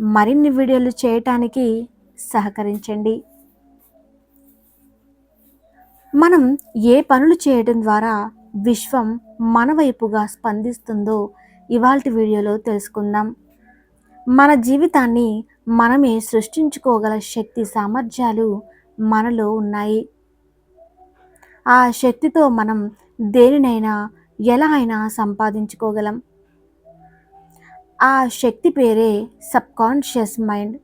మరిన్ని వీడియోలు చేయటానికి సహకరించండి. మనం ఏ పనులు చేయడం ద్వారా విశ్వం మన వైపుగా స్పందిస్తుందో ఇవాళ వీడియోలో తెలుసుకుందాం. మన జీవితాన్ని మనమే సృష్టించుకోగల శక్తి సామర్థ్యాలు మనలో ఉన్నాయి. ఆ శక్తితో మనం దేనినైనా ఎలా అయినా సంపాదించుకోగలం. ఆ శక్తి పేరే సబ్కాన్షియస్ మైండ్.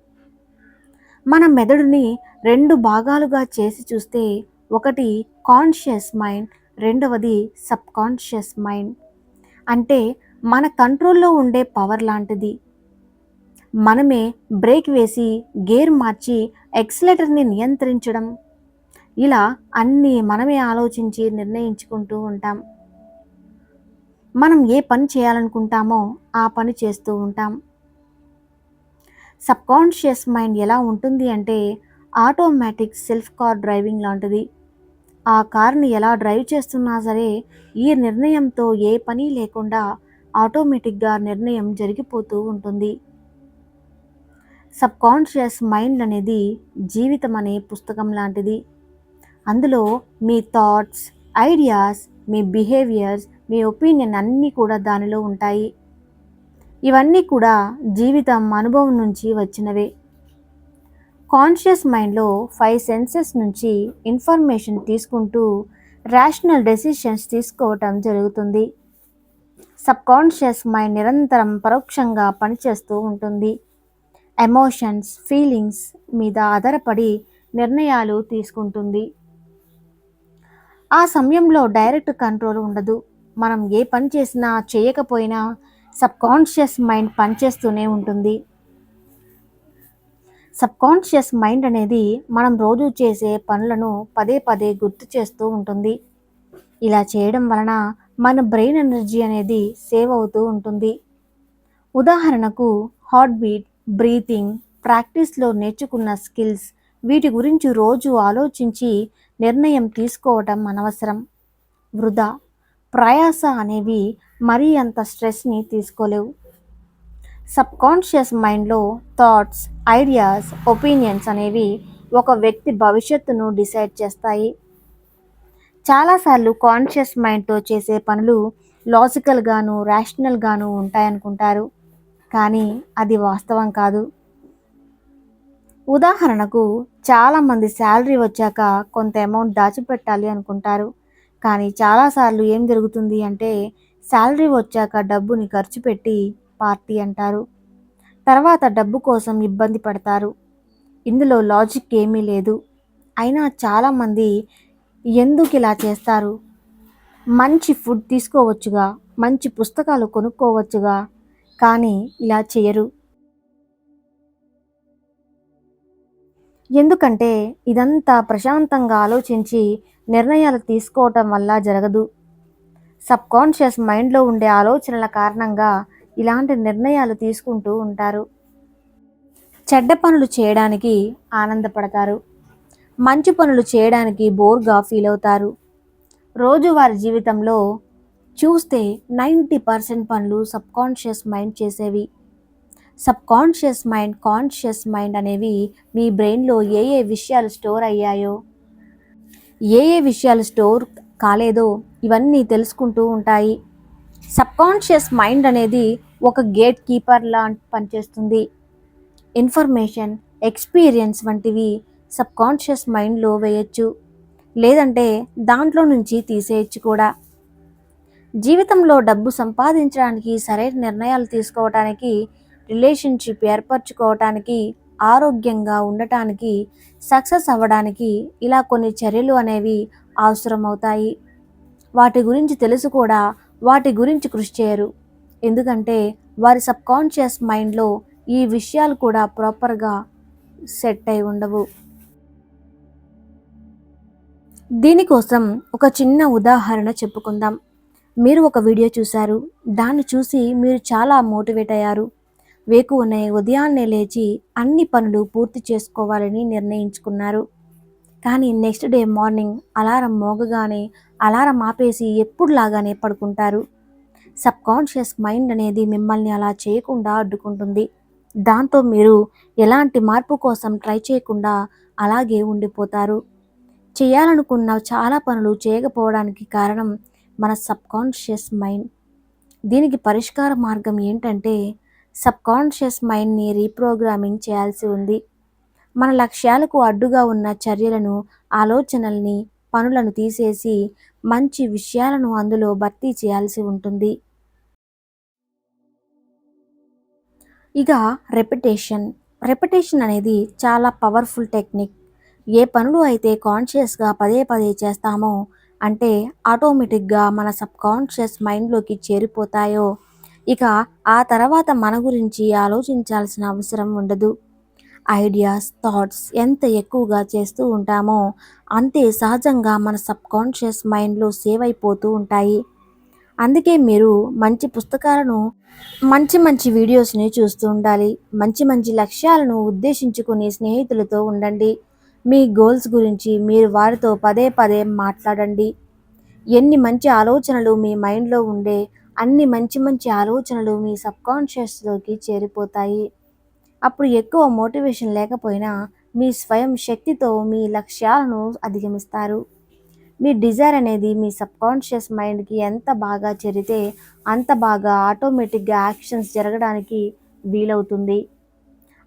మన మెదడుని రెండు భాగాలుగా చేసి చూస్తే ఒకటి కాన్షియస్ మైండ్ రెండవది సబ్కాన్షియస్ మైండ్. అంటే మన కంట్రోల్లో ఉండే పవర్ లాంటిది. మనమే బ్రేక్ వేసి గేర్ మార్చి ఎక్సలేటర్ని నియంత్రించడం. ఇలా అన్నీ మనమే ఆలోచించి నిర్ణయించుకుంటూ ఉంటాం. మనం ఏ పని చేయాలనుకుంటామో ఆ పని చేస్తూ ఉంటాం. సబ్కాన్షియస్ మైండ్ ఎలా ఉంటుంది అంటే ఆటోమేటిక్ సెల్ఫ్ కార్ డ్రైవింగ్ లాంటిది. ఆ కార్ని ఎలా డ్రైవ్ చేస్తున్నా సరే ఈ నిర్ణయంతో ఏ పని లేకుండా ఆటోమేటిక్గా నిర్ణయం జరిగిపోతూ ఉంటుంది. సబ్కాన్షియస్ మైండ్ అనేది జీవితం అనే పుస్తకం లాంటిది. అందులో మీ థాట్స్ ఐడియాస్ మీ బిహేవియర్స్ మీ ఒపీనియన్ అన్నీ కూడా దానిలో ఉంటాయి. ఇవన్నీ కూడా జీవితం అనుభవం నుంచి వచ్చినవే. కాన్షియస్ మైండ్లో ఫైవ్ సెన్సెస్ నుంచి ఇన్ఫర్మేషన్ తీసుకుంటూ రేషనల్ డెసిషన్స్ తీసుకోవటం జరుగుతుంది. సబ్కాన్షియస్ మైండ్ నిరంతరం పరోక్షంగా పనిచేస్తూ ఉంటుంది. ఎమోషన్స్ ఫీలింగ్స్ మీద ఆధారపడి నిర్ణయాలు తీసుకుంటుంది. ఆ సమయంలో డైరెక్ట్ కంట్రోల్ ఉండదు. మనం ఏ పని చేసినా చేయకపోయినా సబ్కాన్షియస్ మైండ్ పనిచేస్తూనే ఉంటుంది. సబ్కాన్షియస్ మైండ్ అనేది మనం రోజు చేసే పనులను పదే పదే గుర్తు చేస్తూ ఉంటుంది. ఇలా చేయడం వలన మన బ్రెయిన్ ఎనర్జీ అనేది సేవ్ అవుతూ ఉంటుంది. ఉదాహరణకు హార్ట్ బీట్ బ్రీతింగ్ ప్రాక్టీస్లో నేర్చుకున్న స్కిల్స్ వీటి గురించి రోజు ఆలోచించి నిర్ణయం తీసుకోవటం అనవసరం. వృధా ప్రయాస అనేవి మరీ అంత స్ట్రెస్ని తీసుకోలేవు. సబ్కాన్షియస్ మైండ్లో థాట్స్ ఐడియాస్ ఒపీనియన్స్ అనేవి ఒక వ్యక్తి భవిష్యత్తును డిసైడ్ చేస్తాయి. చాలాసార్లు కాన్షియస్ మైండ్తో చేసే పనులు లాజికల్గాను రేషనల్గాను ఉంటాయనుకుంటారు. కానీ అది వాస్తవం కాదు. ఉదాహరణకు చాలామంది శాలరీ వచ్చాక కొంత అమౌంట్ దాచిపెట్టాలి అనుకుంటారు. కానీ చాలాసార్లు ఏం జరుగుతుంది అంటే శాలరీ వచ్చాక డబ్బుని ఖర్చు పెట్టి పార్టీ అంటారు. తర్వాత డబ్బు కోసం ఇబ్బంది పడతారు. ఇందులో లాజిక్ ఏమీ లేదు. అయినా చాలామంది ఎందుకు ఇలా చేస్తారు? మంచి ఫుడ్ తీసుకోవచ్చుగా మంచి పుస్తకాలు కొనుక్కోవచ్చుగా కానీ ఇలా చేయరు. ఎందుకంటే ఇదంతా ప్రశాంతంగా ఆలోచించి నిర్ణయాలు తీసుకోవటం వల్ల జరగదు. సబ్కాన్షియస్ మైండ్లో ఉండే ఆలోచనల కారణంగా ఇలాంటి నిర్ణయాలు తీసుకుంటూ ఉంటారు. చెడ్డ పనులు చేయడానికి ఆనందపడతారు. మంచి పనులు చేయడానికి బోర్గా ఫీల్ అవుతారు. రోజువారి జీవితంలో చూస్తే నైంటీ పర్సెంట్ పనులు సబ్కాన్షియస్ మైండ్ చేసేవి. సబ్కాన్షియస్ మైండ్ కాన్షియస్ మైండ్ అనేవి మీ బ్రెయిన్లో ఏ ఏ విషయాలు స్టోర్ అయ్యాయో ఏ ఏ విషయాలు స్టోర్ కాలేదో ఇవన్నీ తెలుసుకుంటూ ఉంటాయి. సబ్కాన్షియస్ మైండ్ అనేది ఒక గేట్ కీపర్ లా పనిచేస్తుంది. ఇన్ఫర్మేషన్ ఎక్స్పీరియన్స్ వంటివి సబ్కాన్షియస్ మైండ్లో వేయచ్చు. లేదంటే దాంట్లో నుంచి తీసేయచ్చు కూడా. జీవితంలో డబ్బు సంపాదించడానికి సరైన నిర్ణయాలు తీసుకోవడానికి రిలేషన్షిప్ ఏర్పరచుకోవటానికి ఆరోగ్యంగా ఉండటానికి సక్సెస్ అవ్వడానికి ఇలా కొన్ని చర్యలు అనేవి అవసరమవుతాయి. వాటి గురించి తెలుసు కూడా వాటి గురించి కృషి చేయరు. ఎందుకంటే వారి సబ్కాన్షియస్ మైండ్లో ఈ విషయాలు కూడా ప్రాపర్గా సెట్ అయి ఉండవు. దీనికోసం ఒక చిన్న ఉదాహరణ చెప్పుకుందాం. మీరు ఒక వీడియో చూశారు. దాన్ని చూసి మీరు చాలా మోటివేట్ అయ్యారు. వేకువనే ఉదయాన్నే లేచి అన్ని పనులు పూర్తి చేసుకోవాలని నిర్ణయించుకున్నారు. కానీ నెక్స్ట్ డే మార్నింగ్ అలారం మోగగానే అలారం ఆపేసి ఎప్పుడులాగానే పడుకుంటారు. సబ్ కాన్షియస్ మైండ్ అనేది మిమ్మల్ని అలా చేయకుండా అడ్డుకుంటుంది. దాంతో మీరు ఎలాంటి మార్పు కోసం ట్రై చేయకుండా అలాగే ఉండిపోతారు. చేయాలనుకున్న చాలా పనులు చేయకపోవడానికి కారణం మన సబ్ కాన్షియస్ మైండ్. దీనికి పరిష్కార మార్గం ఏంటంటే సబ్కాన్షియస్ మైండ్ని రీప్రోగ్రామింగ్ చేయాల్సి ఉంది. మన లక్ష్యాలకు అడ్డుగా ఉన్న చర్యలను ఆలోచనల్ని పనులను తీసేసి మంచి విషయాలను అందులో భర్తీ చేయాల్సి ఉంటుంది. ఇక రెపిటేషన్. రెపిటేషన్ అనేది చాలా పవర్ఫుల్ టెక్నిక్. ఏ పనులు అయితే కాన్షియస్గా పదే పదే చేస్తామో అంటే ఆటోమేటిక్గా మన సబ్కాన్షియస్ మైండ్లోకి చేరిపోతాయో ఇక ఆ తర్వాత మన గురించి ఆలోచించాల్సిన అవసరం ఉండదు. ఐడియాస్ థాట్స్ ఎంత ఎక్కువగా చేస్తూ ఉంటామో అంతే సహజంగా మన సబ్ కాన్షియస్ మైండ్లో సేవ్ అయిపోతూ ఉంటాయి. అందుకే మీరు మంచి పుస్తకాలను మంచి మంచి వీడియోస్ని చూస్తూ ఉండాలి. మంచి మంచి లక్ష్యాలను ఉద్దేశించుకుని స్నేహితులతో ఉండండి. మీ గోల్స్ గురించి మీరు వారితో పదే పదే మాట్లాడండి. ఎన్ని మంచి ఆలోచనలు మీ మైండ్లో ఉండే అన్ని మంచి మంచి ఆలోచనలు మీ సబ్కాన్షియస్లోకి చేరిపోతాయి. అప్పుడు ఎక్కువ మోటివేషన్ లేకపోయినా మీ స్వయం శక్తితో మీ లక్ష్యాలను అధిగమిస్తారు. మీ డిజైర్ అనేది మీ సబ్కాన్షియస్ మైండ్కి ఎంత బాగా చేరితే అంత బాగా ఆటోమేటిక్గా యాక్షన్స్ జరగడానికి వీలవుతుంది.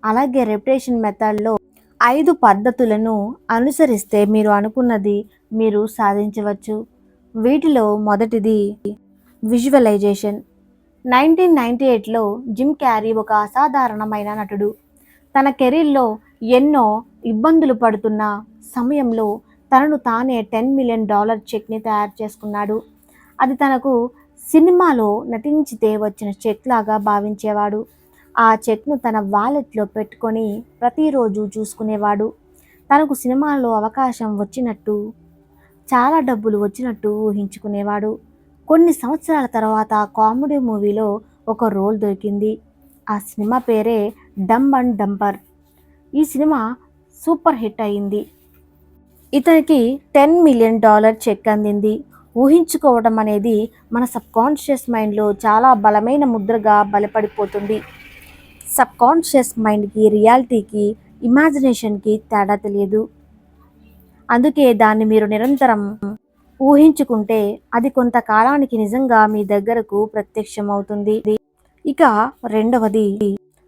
అలాగే రెప్యుటేషన్ మెథడ్లో ఐదు పద్ధతులను అనుసరిస్తే మీరు అనుకున్నది మీరు సాధించవచ్చు. వీటిలో మొదటిది విజువలైజేషన్. నైన్టీన్ నైంటీ ఎయిట్లో జిమ్ క్యారీ ఒక అసాధారణమైన నటుడు. తన కెరీర్లో ఎన్నో ఇబ్బందులు పడుతున్న సమయంలో తనను తానే టెన్ మిలియన్ డాలర్ చెక్ని తయారు చేసుకున్నాడు. అది తనకు సినిమాలో నటించితే వచ్చిన చెక్ లాగా భావించేవాడు. ఆ చెక్ను తన వాలెట్లో పెట్టుకొని ప్రతిరోజు చూసుకునేవాడు. తనకు సినిమాలో అవకాశం వచ్చినట్టు చాలా డబ్బులు వచ్చినట్టు ఊహించుకునేవాడు. కొన్ని సంవత్సరాల తర్వాత కామెడీ మూవీలో ఒక రోల్ దొరికింది. ఆ సినిమా పేరే డమ్ అండ్ డంపర్ ఈ సినిమా సూపర్ హిట్ అయింది. ఇతనికి టెన్ మిలియన్ డాలర్ చెక్ అందింది. ఊహించుకోవడం అనేది మన సబ్కాన్షియస్ మైండ్లో చాలా బలమైన ముద్రగా బలపడిపోతుంది. సబ్కాన్షియస్ మైండ్కి రియాలిటీకి ఇమాజినేషన్కి తేడా తెలియదు. అందుకే దాన్ని మీరు నిరంతరం ఊహించుకుంటే అది కొంతకాలానికి నిజంగా మీ దగ్గరకు ప్రత్యక్షమవుతుంది. ఇక రెండవది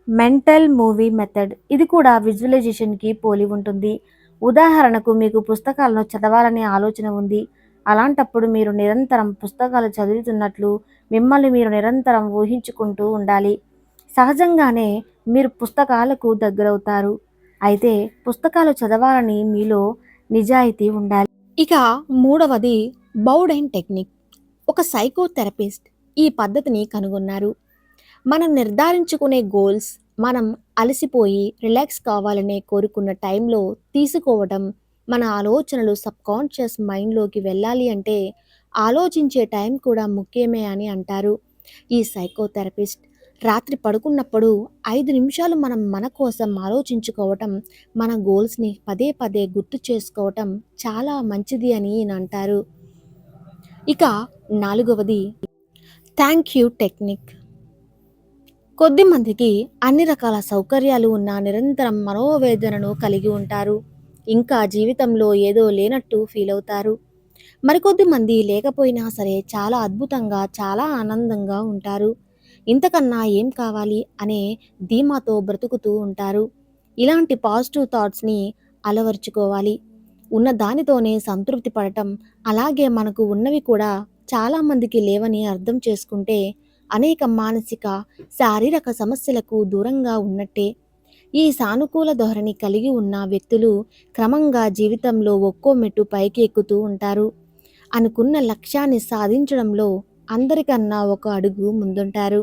మెంటల్ మూవీ మెథడ్. ఇది కూడా విజువలైజేషన్కి పోలి ఉంటుంది. ఉదాహరణకు మీకు పుస్తకాలను చదవాలనే ఆలోచన ఉంది. అలాంటప్పుడు మీరు నిరంతరం పుస్తకాలు చదువుతున్నట్లు మిమ్మల్ని మీరు నిరంతరం ఊహించుకుంటూ ఉండాలి. సహజంగానే మీరు పుస్తకాలకు దగ్గరవుతారు. అయితే పుస్తకాలు చదవాలని మీలో నిజాయితీ ఉండాలి. ఇక మూడవది బౌడైన్ టెక్నిక్. ఒక సైకోథెరపిస్ట్ ఈ పద్ధతిని కనుగొన్నారు. మనం నిర్ధారించుకునే గోల్స్ మనం అలసిపోయి రిలాక్స్ కావాలనే కోరుకున్న టైంలో తీసుకోవడం మన ఆలోచనలు సబ్కాన్షియస్ మైండ్లోకి వెళ్ళాలి అంటే ఆలోచించే టైం కూడా ముఖ్యమే అని అంటారు ఈ సైకోథెరపిస్ట్. రాత్రి పడుకున్నప్పుడు ఐదు నిమిషాలు మనం మన కోసం ఆలోచించుకోవటం మన గోల్స్ని పదే పదే గుర్తు చేసుకోవటం చాలా మంచిది అని అంటారు. ఇక నాలుగవది థ్యాంక్ యూ టెక్నిక్. కొద్దిమందికి అన్ని రకాల సౌకర్యాలు ఉన్న నిరంతరం మనోవేదనను కలిగి ఉంటారు. ఇంకా జీవితంలో ఏదో లేనట్టు ఫీల్ అవుతారు. మరికొద్ది మంది లేకపోయినా సరే చాలా అద్భుతంగా చాలా ఆనందంగా ఉంటారు. ఇంతకన్నా ఏం కావాలి అనే ధీమాతో బ్రతుకుతూ ఉంటారు. ఇలాంటి పాజిటివ్ థాట్స్ని అలవర్చుకోవాలి. ఉన్న దానితోనే సంతృప్తి పడటం అలాగే మనకు ఉన్నవి కూడా చాలామందికి లేవని అర్థం చేసుకుంటే అనేక మానసిక శారీరక సమస్యలకు దూరంగా ఉన్నట్టే. ఈ సానుకూల ధోరణి కలిగి ఉన్న వ్యక్తులు క్రమంగా జీవితంలో ఒక్కో మెట్టు పైకి ఎక్కుతూ ఉంటారు. అనుకున్న లక్ష్యాన్ని సాధించడంలో అందరికన్నా ఒక అడుగు ముందుంటారు.